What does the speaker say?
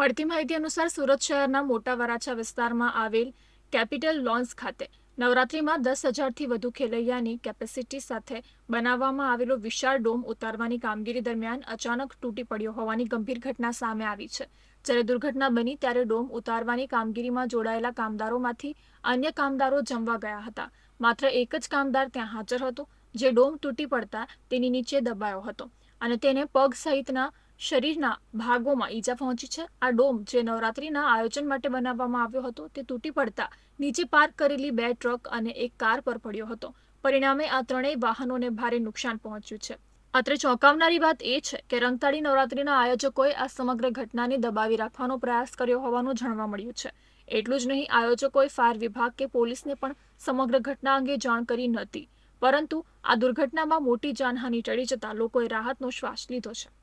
મળતી માહિતી અનુસાર સુરત શહેરના મોટા વરાછા વિસ્તારમાં આવેલ કેપિટલ લોન્સ ખાતે નવરાત્રીમાં દસ હજારથી વધુ ખેલૈયાની કેપેસિટી સાથે બનાવવામાં આવેલો વિશાળ ડોમ ઉતારવાની કામગીરી દરમિયાન અચાનક તૂટી પડ્યો હોવાની ગંભીર ઘટના સામે આવી છે. જ્યારે દુર્ઘટના બની ત્યારે ડોમ ઉતારવાની કામગીરીમાં જોડાયેલા કામદારોમાંથી અન્ય કામદારો જમવા ગયા હતા. માત્ર એક જ કામદાર ત્યાં હાજર હતો. જે ડોમ તૂટી પડતા તેની નીચે દબાયો હતો અને તેને પગ સહિતના શરીરના ભાગોમાં ઈજા પહોંચી છે. આ ડોમ જે નવરાત્રીના આયોજન માટે બનાવવામાં આવ્યો હતો તે તૂટી પડતા નીચે પાર્ક કરેલી બે ટ્રક અને એક કાર પર પડ્યો હતો. પરિણામે આ ત્રણેય વાહનોને ભારે નુકસાન પહોંચ્યું છે. અત્રે ચોંકાવનારી વાત એ છે કે રંગતાળી નવરાત્રીના આયોજકોએ આ સમગ્ર ઘટનાને દબાવી રાખવાનો પ્રયાસ કર્યો હોવાનું જાણવા મળ્યું છે. એટલું જ નહીં, આયોજકોએ ફાયર વિભાગ કે પોલીસને પણ સમગ્ર ઘટના અંગે જાણ કરી નહોતી. પરંતુ આ દુર્ઘટનામાં મોટી જાનહાનિ ટળી જતા લોકોએ રાહતનો શ્વાસ લીધો છે.